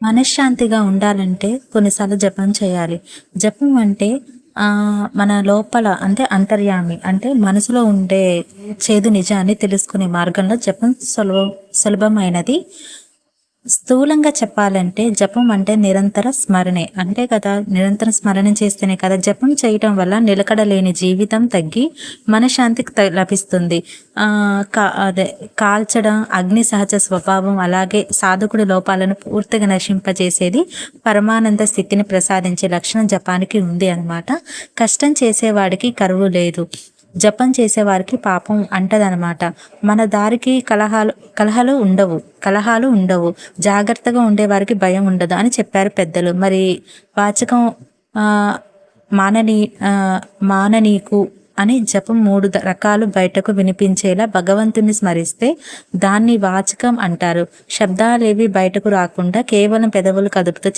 మనశ్శాంతిగా ఉండాలంటే కొన్నిసార్లు జపం చేయాలి. జపం అంటే మన లోపల అంటే అంతర్యామి అంటే మనసులో ఉండే చేదు నిజాన్ని తెలుసుకునే మార్గంలో జపం సులభ సులభమైనది. స్థూలంగా చెప్పాలంటే జపం అంటే నిరంతర స్మరణే. అంటే కదా? నిరంతర స్మరణ చేస్తేనే కదా? జపం చేయటం వల్ల నిలకడలేని జీవితం తగ్గి మనశ్శాంతికి త- లభిస్తుంది. కా అదే కాల్చడం అగ్ని సహజ స్వభావం అలాగే సాధకుడి లోపాలను పూర్తిగా నశింపజేసేది పరమానంద స్థితిని ప్రసాదించే లక్షణం జపానికి ఉంది అన్నమాట. కష్టం చేసేవాడికి కరువు లేదు. జపం చేసేవారికి పాపం అంటదనమాట మన దారికి కలహాలు కలహాలు ఉండవు కలహాలు ఉండవు. జాగ్రత్తగా ఉండేవారికి భయం ఉండదు అని చెప్పారు పెద్దలు. మరి వాచకం మాననీ మానని మాననీకు అని జపం మూడు రకాలు బయటకు వినిపించేలా భగవంతుని స్మరిస్తే దాన్ని వాచకం అంటారు. శబ్దాలేవి బయటకు రాకుండా కేవలం పెదవులు కదుపుతూ